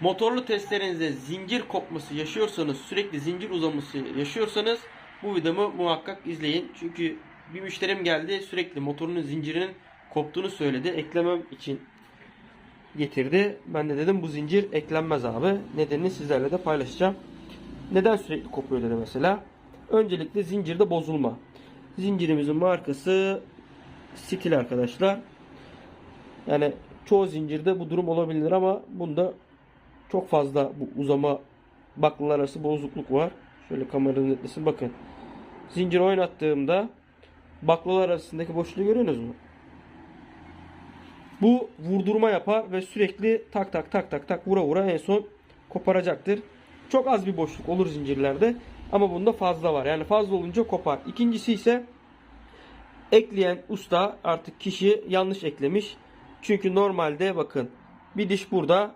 Motorlu testlerinizde zincir kopması yaşıyorsanız, sürekli zincir uzaması yaşıyorsanız bu videomu muhakkak izleyin. Çünkü bir müşterim geldi sürekli motorunun zincirinin koptuğunu söyledi. Eklemem için getirdi. Ben de dedim bu zincir eklenmez abi. Nedenini sizlerle de paylaşacağım. Neden sürekli kopuyor dedi mesela. Öncelikle zincirde bozulma. Zincirimizin markası Stil arkadaşlar. Yani çoğu zincirde bu durum olabilir ama bunda çok fazla bu uzama baklalar arası bozukluk var. Şöyle kameranın netlesin bakın. Zincir oynattığımda baklalar arasındaki boşluğu görüyorsunuz mu? Bu vurdurma yapar ve sürekli tak tak tak tak tak vura vura en son koparacaktır. Çok az bir boşluk olur zincirlerde ama bunda fazla var. Yani fazla olunca kopar. İkincisi ise ekleyen usta artık kişi yanlış eklemiş. Çünkü normalde bakın bir diş burada